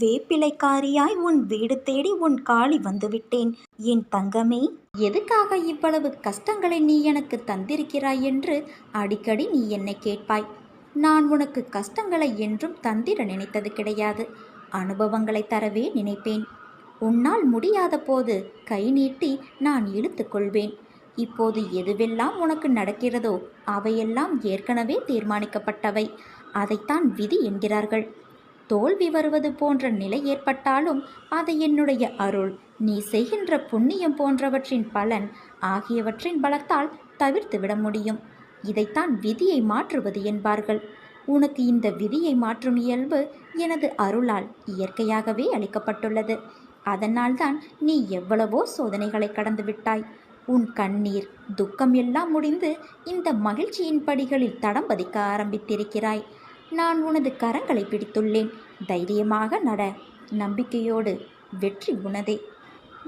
வேப்பிலைக்காரியாய் உன் வீடு தேடி உன் காளி வந்துவிட்டேன். என் தங்கமே எதுக்காக இவ்வளவு கஷ்டங்களை நீ எனக்கு தந்திருக்கிறாய் என்று அடிக்கடி நீ என்னை கேட்பாய். நான் உனக்கு கஷ்டங்களை என்றும் தந்திர நினைத்தது கிடையாது. அனுபவங்களை தரவே நினைப்பேன். உன்னால் முடியாத போது கை நீட்டி நான் இழுத்துக்கொள்வேன் இப்போது எதுவெல்லாம் உனக்கு நடக்கிறதோ அவையெல்லாம் ஏற்கனவே தீர்மானிக்கப்பட்டவை. அதைத்தான் விதி என்கிறார்கள். தோல்வி வருவது போன்ற நிலை ஏற்பட்டாலும் அது என்னுடைய அருள். நீ செய்கின்ற புண்ணியம் போன்றவற்றின் பலன் ஆகியவற்றின் பலத்தால் தவிர்த்து விட முடியும். இதைத்தான் விதியை மாற்றுவது என்பார்கள். உனக்கு இந்த விதியை மாற்றும் இயல்பு எனது அருளால் இயற்கையாகவே அளிக்கப்பட்டுள்ளது. அதனால்தான் நீ எவ்வளவோ சோதனைகளை கடந்து விட்டாய். உன் கண்ணீர் துக்கம் எல்லாம் முடிந்து இந்த மகிழ்ச்சியின் படிகளில் தடம் பதிக்க ஆரம்பித்திருக்கிறாய். நான் உனது கரங்களை பிடித்துள்ளேன். தைரியமாக நட. நம்பிக்கையோடு. வெற்றி உனதே.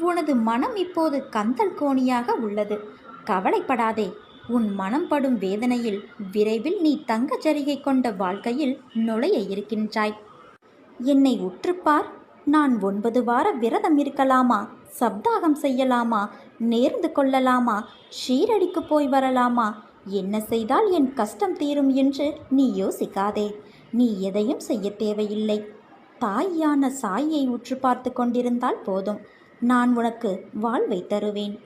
உனது மனம் இப்போது கந்தல் கோணியாக உள்ளது. கவலைப்படாதே. உன் மனம் படும் வேதனையில் விரைவில் நீ தங்கச்சரிகை கொண்ட வாழ்க்கையில் நுழைய இருக்கின்றாய். என்னை உற்றுப்பார். நான் ஒன்பது வார விரதம் இருக்கலாமா? சப்தாகம் செய்யலாமா? நேர்ந்து கொள்ளலாமா? ஷீரடிக்கு போய் வரலாமா? என்ன செய்தால் என் கஷ்டம் தீரும் என்று நீ யோசிக்காதே. நீ எதையும் செய்ய தேவையில்லை. தாயான சாயை உற்று பார்த்து கொண்டிருந்தால் போதும். நான் உனக்கு வாழ்வை தருவேன்.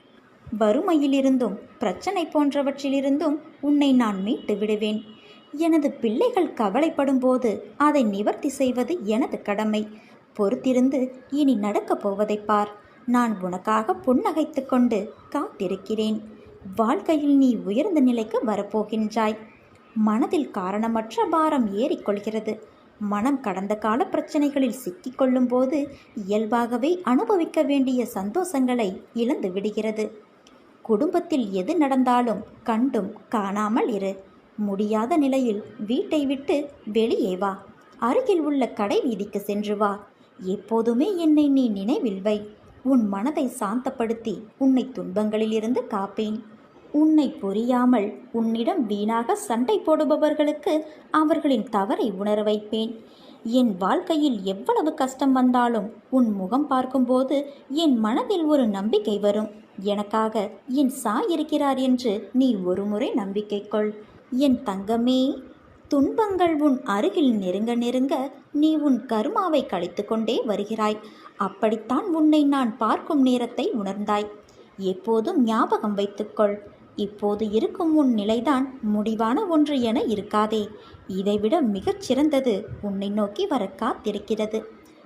வறுமையிலிருந்தும் பிரச்சனை போன்றவற்றிலிருந்தும் உன்னை நான் மீட்டு விடுவேன். எனது பிள்ளைகள் கவலைப்படும் போது அதை நிவர்த்தி செய்வது எனது கடமை. பொறுத்திருந்து இனி நடக்கப் போவதைப் பார். நான் உனக்காக புன்னகைத்து கொண்டு காத்திருக்கிறேன். வாழ்க்கையில் நீ உயர்ந்த நிலைக்கு வரப்போகின்றாய். மனதில் காரணமற்ற பாரம் ஏறிக்கொள்கிறது. மனம் கடந்த கால பிரச்சனைகளில் சிக்கிக்கொள்ளும் போது இயல்பாகவே அனுபவிக்க வேண்டிய சந்தோஷங்களை இழந்து விடுகிறது. குடும்பத்தில் எது நடந்தாலும் கண்டும் காணாமல் இரு. முடியாத நிலையில் வீட்டை விட்டு வெளியே வா. அருகில் உள்ள கடை வீதிக்கு சென்று வா. எப்போதுமே என்னை நீ நினைவில் வை. உன் மனதை சாந்தப்படுத்தி உன்னை துன்பங்களிலிருந்து காப்பேன். உன்னை புரியாமல் உன்னிடம் வீணாக சண்டை போடுபவர்களுக்கு அவர்களின் தவறை உணர வைப்பேன். என் வாழ்க்கையில் எவ்வளவு கஷ்டம் வந்தாலும் உன் முகம் பார்க்கும்போது என் மனதில் ஒரு நம்பிக்கை வரும். எனக்காக என் சாய் இருக்கிறார் என்று நீ ஒருமுறை நம்பிக்கை கொள். என் தங்கமே துன்பங்கள் உன் அருகில் நெருங்க நெருங்க நீ உன் கருமாவை கழித்து கொண்டே வருகிறாய். அப்படித்தான் உன்னை நான் பார்க்கும் நேரத்தை உணர்ந்தாய். எப்போதும் ஞாபகம் வைத்துக்கொள். இப்போது இருக்கும் உன் நிலைதான் முடிவான ஒன்று என இருக்காதே. இதைவிட மிகச் சிறந்தது உன்னை நோக்கி வர காத்திருக்கிறது.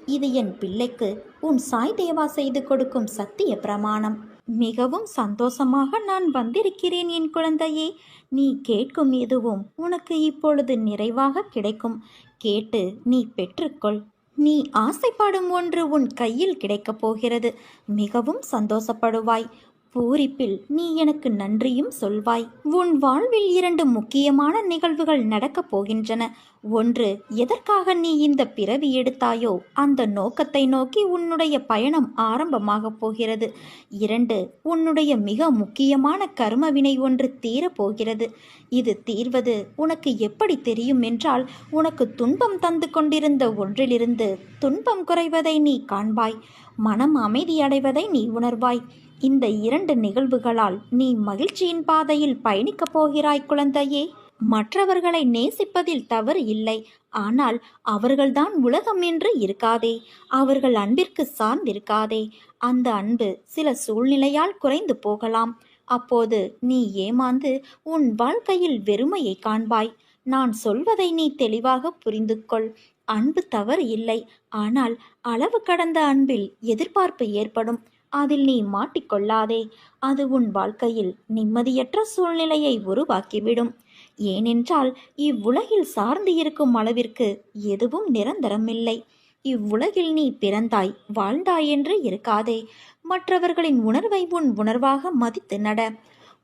இது என் பிள்ளைக்கு உன் சாய் தேவா செய்து கொடுக்கும் சத்திய பிரமாணம். மிகவும் சந்தோஷமாக நான் வந்திருக்கிறேன் என் குழந்தையே. நீ கேட்கும் எதுவும் உனக்கு இப்பொழுது நிறைவாக கிடைக்கும். கேட்டு நீ பெற்றுக்கொள். நீ ஆசைப்படும் ஒன்று உன் கையில் கிடைக்கப் போகிறது. மிகவும் சந்தோஷப்படுவாய். பூரிப்பில் நீ எனக்கு நன்றியும் சொல்வாய். உன் வாழ்வில் இரண்டு முக்கியமான நிகழ்வுகள் நடக்கப் போகின்றன. ஒன்று எதற்காக நீ இந்த பிறவி எடுத்தாயோ அந்த நோக்கத்தை நோக்கி உன்னுடைய பயணம் ஆரம்பமாகப் போகிறது. இரண்டு உன்னுடைய மிக முக்கியமான கர்மவினை ஒன்று தீரப்போகிறது இது தீர்வது உனக்கு எப்படி தெரியும் என்றால் உனக்கு துன்பம் தந்து கொண்டிருந்த ஒன்றிலிருந்து துன்பம் குறைவதை நீ காண்பாய். மனம் அமைதியடைவதை நீ உணர்வாய். இந்த இரண்டு நிகழ்வுகளால் நீ மகிழ்ச்சியின் பாதையில் பயணிக்கப் போகிறாய் குழந்தையே. மற்றவர்களை நேசிப்பதில் தவறு இல்லை. ஆனால் அவர்கள்தான் உலகம் என்று இருக்காதே. அவர்கள் அன்பிற்கு சார்ந்திருக்காதே. அந்த அன்பு சில சூழ்நிலையால் குறைந்து போகலாம். அப்போது நீ ஏமாந்து உன் வாழ்க்கையில் வெறுமையை காண்பாய். நான் சொல்வதை நீ தெளிவாக புரிந்து கொள் அன்பு தவறு இல்லை. ஆனால் அளவு கடந்த அன்பில் எதிர்பார்ப்பு ஏற்படும். அதில் நீ மாட்டிக்கொள்ளாதே. அது உன் வாழ்க்கையில் நிம்மதியற்ற சூழ்நிலையை உருவாக்கிவிடும். ஏனென்றால் இவ்வுலகில் சார்ந்து இருக்கும் அளவிற்கு எதுவும் நிரந்தரமில்லை. இவ்வுலகில் நீ பிறந்தாய் வாழ்ந்தாய் என்று இருக்காதே. மற்றவர்களின் உணர்வை உன் உணர்வாக மதித்து நட.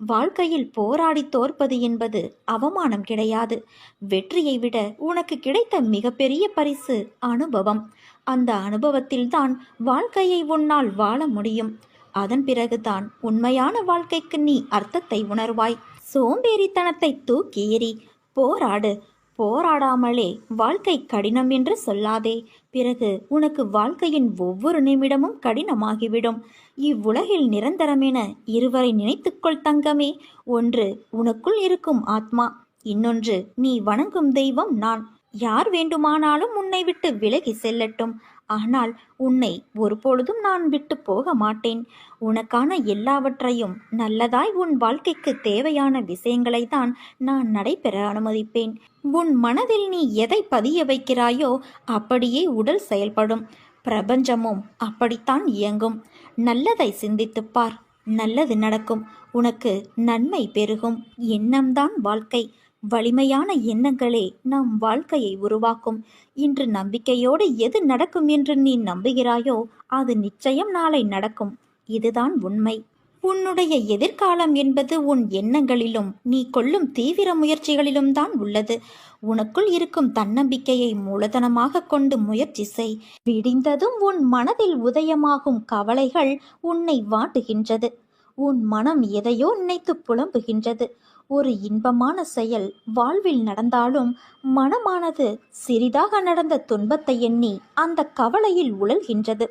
வாழ்க்கையில் போராடி தோற்பது என்பது அவமானம் கிடையாது. வெற்றியை விட உனக்கு கிடைத்த மிகப்பெரிய பரிசு அனுபவம். அந்த அனுபவத்தில்தான் வாழ்க்கையை உன்னால் வாழ முடியும். அதன் பிறகுதான் உண்மையான வாழ்க்கைக்கு நீ அர்த்தத்தை உணர்வாய். சோம்பேறித்தனத்தை தூக்கி எறி போராடு. போராடாமலே வாழ்க்கை கடினம் என்று சொல்லாதே. பிறகு உனக்கு வாழ்க்கையின் ஒவ்வொரு நிமிடமும் கடினமாகிவிடும். இவ்வுலகில் நிரந்தரமென இருவரை நினைத்துக்கொள் தங்கமே. ஒன்று உனக்குள் இருக்கும் ஆத்மா. இன்னொன்று நீ வணங்கும் தெய்வம் நான். யார் வேண்டுமானாலும் உன்னை விட்டு விலகி செல்லட்டும். ஆனால் உன்னை ஒருபொழுதும் நான் விட்டு போக மாட்டேன். உனக்கான எல்லாவற்றையும் நல்லதாய் உன் வாழ்க்கைக்கு தேவையான விஷயங்களை தான் நான் நடைபெற அனுமதிப்பேன். உன் மனதில் நீ எதை பதிய வைக்கிறாயோ அப்படியே உடல் செயல்படும். பிரபஞ்சமும் அப்படித்தான் இயங்கும். நல்லதை சிந்தித்துப் பார். நல்லது நடக்கும். உனக்கு நன்மை பெருகும். எண்ணம்தான் வாழ்க்கை. வலிமையான எண்ணங்களே நம் வாழ்க்கையை உருவாக்கும். இன்று நம்பிக்கையோடு எது நடக்கும் என்று நீ நம்புகிறாயோ அது நிச்சயம் நாளை நடக்கும். இதுதான் உண்மை. உன்னுடைய எதிர்காலம் என்பது உன் எண்ணங்களிலும் நீ கொள்ளும் தீவிர முயற்சிகளிலும் தான் உள்ளது. உனக்குள் இருக்கும் தன்னம்பிக்கையை மூலதனமாக கொண்டு முயற்சி செய். விடிந்ததும் உன் மனதில் உதயமாகும் கவலைகள் உன்னை வாட்டுகின்றது. உன் மனம் எதையோ நினைத்து புலம்புகின்றது. ஒரு இன்பமான செயல் வாழ்வில் நடந்தாலும் மனமானது சிறிதாக நடந்த துன்பத்தை எண்ணி அந்த கவலையில் உழல்கின்றது.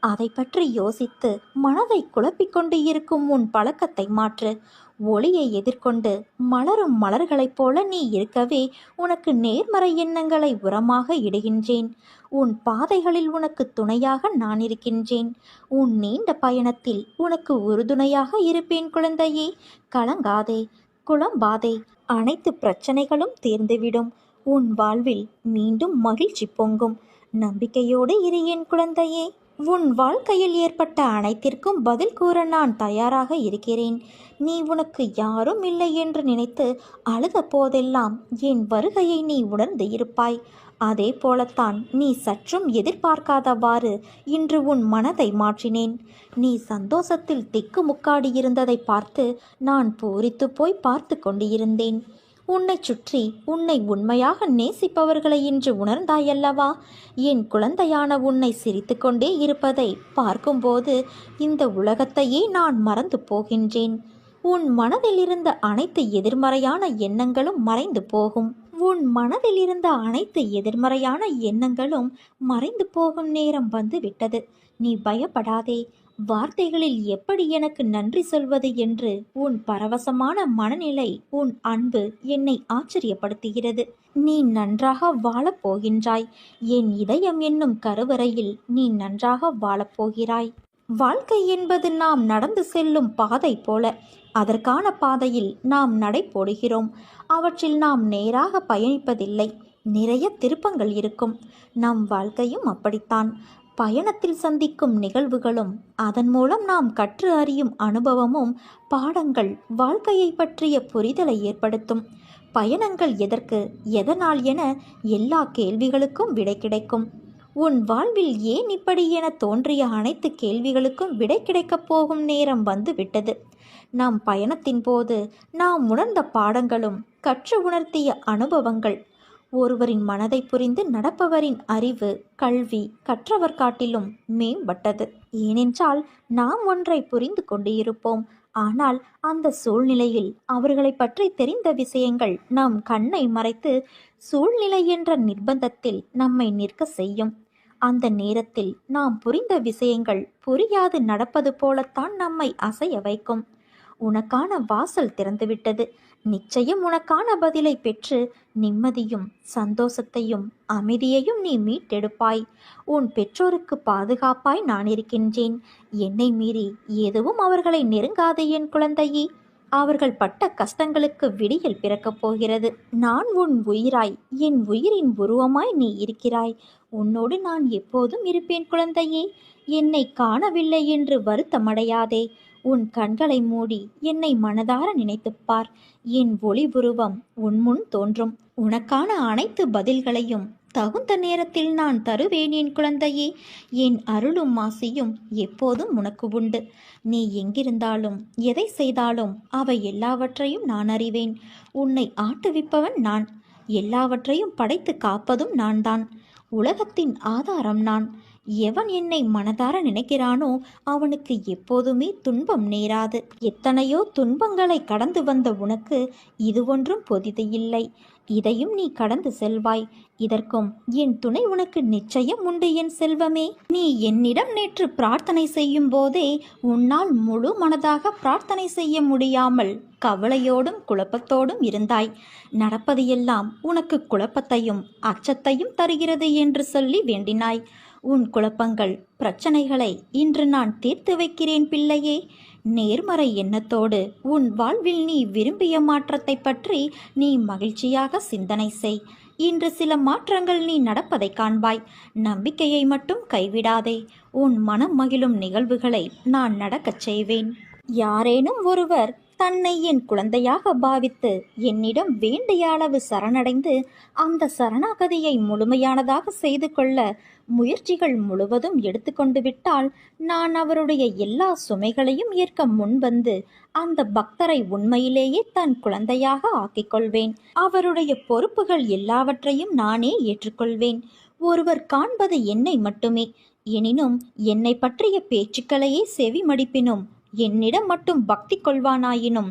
அதை பற்றி யோசித்து மனதை குழப்பிக்கொண்டு இருக்கும் உன் பழக்கத்தை மாற்று. ஒளியை எதிர்கொண்டு மலரும் மலர்களைப் போல நீ இருக்கவே உனக்கு நேர்மறை எண்ணங்களை உரமாக இடுகின்றேன். உன் பாதைகளில் உனக்கு துணையாக நான் இருக்கின்றேன். உன் நீண்ட பயணத்தில் உனக்கு உறுதுணையாக இருப்பேன் குழந்தையே. கலங்காதே குழம்பாதே அனைத்து பிரச்சனைகளும் தீர்ந்துவிடும். உன் வாழ்வில் மீண்டும் மகிழ்ச்சி பொங்கும். நம்பிக்கையோடு இரு என் குழந்தையே. உன் வாழ்க்கையில் ஏற்பட்ட அனைத்திற்கும் பதில் கூற நான் தயாராக இருக்கிறேன். நீ உனக்கு யாரும் இல்லை என்று நினைத்து அழுத போதெல்லாம் என் வருகையை நீ உணர்ந்து இருப்பாய். அதே போலத்தான் நீ சற்றும் எதிர்பார்க்காதவாறு இன்று உன் மனதை மாற்றினேன். நீ சந்தோஷத்தில் திக்கு முக்காடி இருந்ததை பார்த்து நான் பூரித்து போய் பார்த்து கொண்டிருந்தேன். உன்னை சுற்றி உன்னை உண்மையாக நேசிப்பவர்களை இன்று உணர்ந்தாயல்லவா? என் குழந்தையான உன்னை சிரித்துக்கொண்டே இருப்பதை பார்க்கும்போது இந்த உலகத்தையே நான் மறந்து போகின்றேன். உன் மனதில் இருந்த அனைத்து எதிர்மறையான எண்ணங்களும் மறைந்து போகும். உன் மனதில் இருந்த அனைத்து எதிர்மறையான எண்ணங்களும் மறைந்து போகும் நேரம் வந்து விட்டது நீ பயப்படாதே. வார்த்தைகளில் எப்படி எனக்கு நன்றி சொல்வது என்று உன் பரவசமான மனநிலை உன் அன்பு என்னை ஆச்சரியப்படுத்துகிறது. நீ நன்றாக வாழப் போகின்றாய் என் இதயம் என்னும் கருவறையில் நீ நன்றாக வாழப்போகிறாய். வாழ்க்கை என்பது நாம் நடந்து செல்லும் பாதை போல அதற்கான பாதையில் நாம் நடை போடுகிறோம் அவற்றில் நாம் நேராக பயணிப்பதில்லை நிறைய திருப்பங்கள் இருக்கும். நம் வாழ்க்கையும் அப்படித்தான். பயணத்தில் சந்திக்கும் நிகழ்வுகளும் அதன் மூலம் நாம் கற்று அறியும் அனுபவமும் பாடங்கள் வாழ்க்கையை பற்றிய புரிதலை ஏற்படுத்தும். பயணங்கள் எதற்கு எதனால் என எல்லா கேள்விகளுக்கும் விடை கிடைக்கும். உன் வாழ்வில் ஏன் இப்படி என தோன்றிய அனைத்து கேள்விகளுக்கும் விடை கிடைக்கப் போகும் நேரம் வந்து விட்டது. நம் பயணத்தின் போது நாம் உணர்ந்த பாடங்களும் கற்று உணர்த்திய அனுபவங்கள் ஒருவரின் மனதை புரிந்து நடப்பவரின் அறிவு கல்வி கற்றவர் காட்டிலும் மேம்பட்டது. ஏனென்றால் நாம் ஒன்றை புரிந்து கொண்டு இருப்போம். ஆனால் அந்த சூழ்நிலையில் அவர்களை பற்றி தெரிந்த விஷயங்கள் நம் கண்ணை மறைத்து சூழ்நிலை என்ற நிர்பந்தத்தில் நம்மை நிற்க செய்யும். அந்த நேரத்தில் நாம் புரிந்த விஷயங்கள் புரியாது நடப்பது போலத்தான் நம்மை அசைய வைக்கும். உனக்கான வாசல் திறந்துவிட்டது. நிச்சயம் உனக்கான பதிலை பெற்று நிம்மதியும் சந்தோஷத்தையும் அமைதியையும் நீ மீட்டெடுப்பாய். உன் பெற்றோருக்கு பாதுகாப்பாய் நான் இருக்கின்றேன். என்னை மீறி எதுவும் அவர்களை நெருங்காதே என் குழந்தையே. அவர்கள் பட்ட கஷ்டங்களுக்கு விடியல் பிறக்கப் போகிறது. நான் உன் உயிராய் என் உயிரின் உருவமாய் நீ இருக்கிறாய். உன்னோடு நான் எப்போதும் இருப்பேன் குழந்தையே. என்னை காணவில்லை என்று வருத்தமடையாதே. உன் கண்களை மூடி என்னை மனதார நினைத்துப் பார். என் ஒளி உருவம் உன் முன் தோன்றும். உனக்கான அனைத்து பதில்களையும் தகுந்த நேரத்தில் நான் தருவேன் என் குழந்தையே. என் அருளும் மாசியும் எப்போதும் உனக்கு உண்டு. நீ எங்கிருந்தாலும் எதை செய்தாலும் அவை எல்லாவற்றையும் நான் அறிவேன். உன்னை ஆட்டுவிப்பவன் நான். எல்லாவற்றையும் படைத்து காப்பதும் நான் தான் உலகத்தின் ஆதாரம் நான். எவன் என்னை மனதார நினைக்கிறானோ அவனுக்கு எப்போதுமே துன்பம் நேராது. எத்தனையோ துன்பங்களை கடந்து வந்த உனக்கு இது ஒன்றும் பொதிது இல்லை. இதையும் நீ கடந்து செல்வாய். இதற்கும் என் துணை உனக்கு நிச்சயம் உண்டு என் செல்வமே. நீ என்னிடம் நேற்று பிரார்த்தனை செய்யும் போதே உன்னால் முழு மனதாக பிரார்த்தனை செய்ய முடியாமல் கவலையோடும் குழப்பத்தோடும் இருந்தாய். நடப்பது எல்லாம் உனக்கு குழப்பத்தையும் அச்சத்தையும் தருகிறது என்று சொல்லி வேண்டினாய். உன் குழப்பங்கள் பிரச்சனைகளை இன்று நான் தீர்த்து வைக்கிறேன் பிள்ளையே. நேர்மறை எண்ணத்தோடு உன் வாழ்வில் நீ விரும்பிய மாற்றத்தை பற்றி நீ மகிழ்ச்சியாக சிந்தனை செய். இன்று சில மாற்றங்கள் நீ நடப்பதை காண்பாய். நம்பிக்கையை மட்டும் கைவிடாதே. உன் மனம் மகிழும் நிகழ்வுகளை நான் நடக்கச் செய்வேன். யாரேனும் ஒருவர் தன்னை என் குழந்தையாக பாவித்து என்னிடம் வேண்டிய அளவு சரணடைந்து அந்த சரணாகதியை முழுமையானதாக செய்து கொள்ள முயற்சிகள் முழுவதும் எடுத்துக்கொண்டு விட்டால் நான் அவருடைய எல்லா சுமைகளையும் ஏற்க முன்வந்து அந்த பக்தரை உண்மையிலேயே தன் குழந்தையாக ஆக்கிக் கொள்வேன் அவருடைய பொறுப்புகள் எல்லாவற்றையும் நானே ஏற்றுக்கொள்வேன். ஒருவர் காண்பது என்னை மட்டுமே. எனினும் என்னை பற்றிய பேச்சுக்களையே செவி மடிப்பினும் என்னிடம் மட்டும் பக்தி கொள்வானாயினும்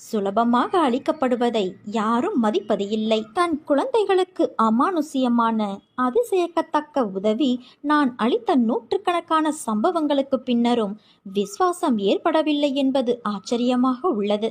சுலபமாக அளிக்கப்படுவதை யாரும் மதிப்பது இல்லை தன் குழந்தைகளுக்கு அமானுஷ்யமான அதிசயக்கத்தக்க உதவி நான் அளித்த நூற்றுக்கணக்கான சம்பவங்களுக்கு பின்னரும் விசுவாசம் ஏற்படவில்லை என்பது ஆச்சரியமாக உள்ளது.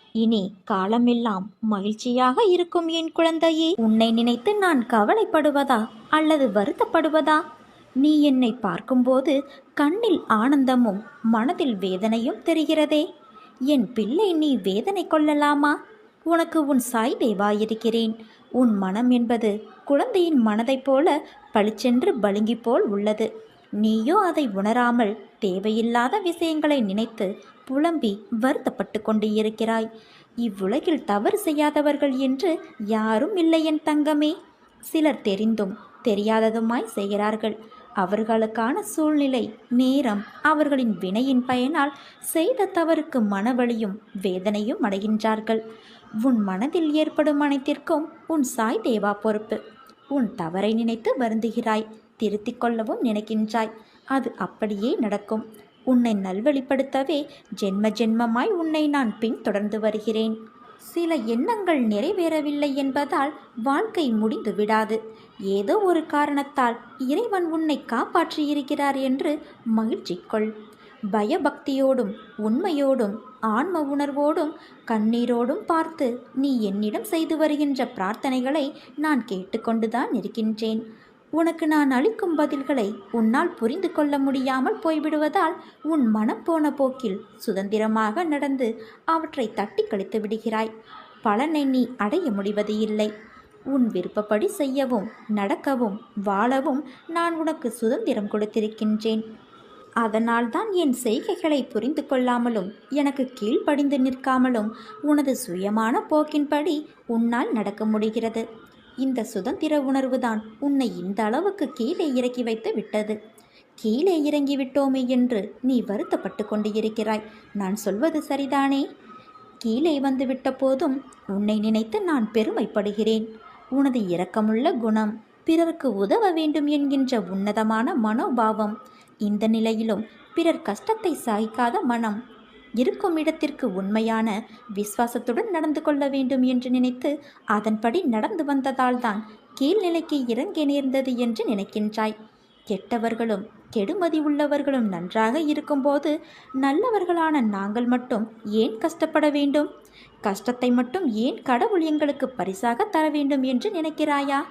இனி காலமெல்லாம் மகிழ்ச்சியாக இருக்கும் என் குழந்தையே உன்னை நினைத்து நான் கவலைப்படுவதா அல்லது வருத்தப்படுவதா? நீ என்னை பார்க்கும்போது கண்ணில் ஆனந்தமும் மனதில் வேதனையும் தெரிகிறதே. என் பிள்ளை நீ வேதனை கொள்ளலாமா? உனக்கு உன் சாய் தேவா இருக்கிறேன். உன் மனம் என்பது குழந்தையின் மனதைப் போல பளிச்சென்று பளிங்கி போல் உள்ளது. நீயோ அதை உணராமல் தேவையில்லாத விஷயங்களை நினைத்து புலம்பி வருத்தப்பட்டு கொண்டு இருக்கிறாய் இவ்வுலகில் தவறு செய்யாதவர்கள் என்று யாரும் இல்லை என் தங்கமே. சிலர் தெரிந்தும் தெரியாததுமாய் செய்கிறார்கள். அவர்களுக்கான சூழ்நிலை நேரம் அவர்களின் வினையின் பயனால் செய்த தவறுக்கு மனவழியும் வேதனையும் அடைகின்றார்கள். உன் மனதில் ஏற்படும் அனைத்திற்கும் உன் சாய் தேவா பொறுப்பு. உன் தவறை நினைத்து வருந்துகிறாய் திருத்திக் கொள்ளவும் நினைக்கின்றாய். அது அப்படியே நடக்கும். உன்னை நல்வழிப்படுத்தவே ஜென்ம ஜென்மமாய் உன்னை நான் பின்தொடர்ந்து வருகிறேன். சில எண்ணங்கள் நிறைவேறவில்லை என்பதால் வாழ்க்கை முடிந்து விடாது. ஏதோ ஒரு காரணத்தால் இறைவன் உன்னை காப்பாற்றியிருக்கிறார் என்று மகிழ்ச்சி கொள் பயபக்தியோடும் உண்மையோடும் ஆன்ம உணர்வோடும் கண்ணீரோடும் பார்த்து நீ என்னிடம் செய்து வருகின்ற பிரார்த்தனைகளை நான் கேட்டுக்கொண்டுதான் இருக்கின்றேன். உனக்கு நான் அளிக்கும் பதில்களை உன்னால் புரிந்து கொள்ள முடியாமல் போய்விடுவதால் உன் மனம் போன போக்கில் சுதந்திரமாக நடந்து அவற்றை தட்டி கழித்து விடுகிறாய். பலனை நீ அடைய முடிவது இல்லை. உன் விருப்பப்படி செய்யவும் நடக்கவும் வாழவும் நான் உனக்கு சுதந்திரம் கொடுத்திருக்கின்றேன். அதனால்தான் என் செய்கைகளை புரிந்து கொள்ளாமலும் எனக்கு கீழ்ப்படிந்து நிற்காமலும் உனது சுயமான போக்கின்படி உன்னால் நடக்க முடிகிறது. இந்த சுதந்திர உணர்வுதான் உன்னை இந்த அளவுக்கு கீழே இறக்கி வைத்து விட்டது. கீழே இறங்கி விட்டோமே என்று நீ வருத்தப்பட்டு கொண்டு இருக்கிறாய் நான் சொல்வது சரிதானே? கீழே வந்து விட்ட போதும் உன்னை நினைத்து நான் பெருமைப்படுகிறேன். உனது இரக்கமுள்ள குணம் பிறருக்கு உதவ வேண்டும் என்கின்ற உன்னதமான மனோபாவம். இந்த நிலையிலும் பிறர் கஷ்டத்தை சகிக்காத மனம் இருக்கும் இடத்திற்கு உண்மையான விசுவாசத்துடன் நடந்து கொள்ள வேண்டும் என்று நினைத்து அதன்படி நடந்து வந்ததால்தான் கீழ்நிலைக்கு இறங்க நேர்ந்தது என்று நினைக்கின்றாய். கெட்டவர்களும் கெடுமதி உள்ளவர்களும் நன்றாக இருக்கும்போது நல்லவர்களான நாங்கள் மட்டும் ஏன் கஷ்டப்பட வேண்டும்? கஷ்டத்தை மட்டும் ஏன் கடவுள் எங்களுக்கு பரிசாக தர வேண்டும் என்று நினைக்கிறாயா?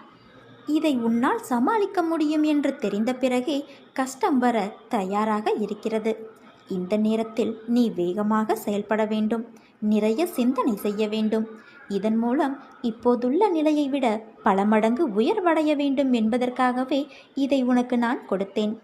இதை உன்னால் சமாளிக்க முடியும் என்று தெரிந்த பிறகே கஷ்டம் வர தயாராக இருக்கிறது. இந்த நேரத்தில் நீ வேகமாக செயல்பட வேண்டும். நிறைய சிந்தனை செய்ய வேண்டும். இதன் மூலம் இப்போதுள்ள நிலையை விட பல மடங்கு உயர்வடைய வேண்டும் என்பதற்காகவே இதை உனக்கு நான் கொடுத்தேன்.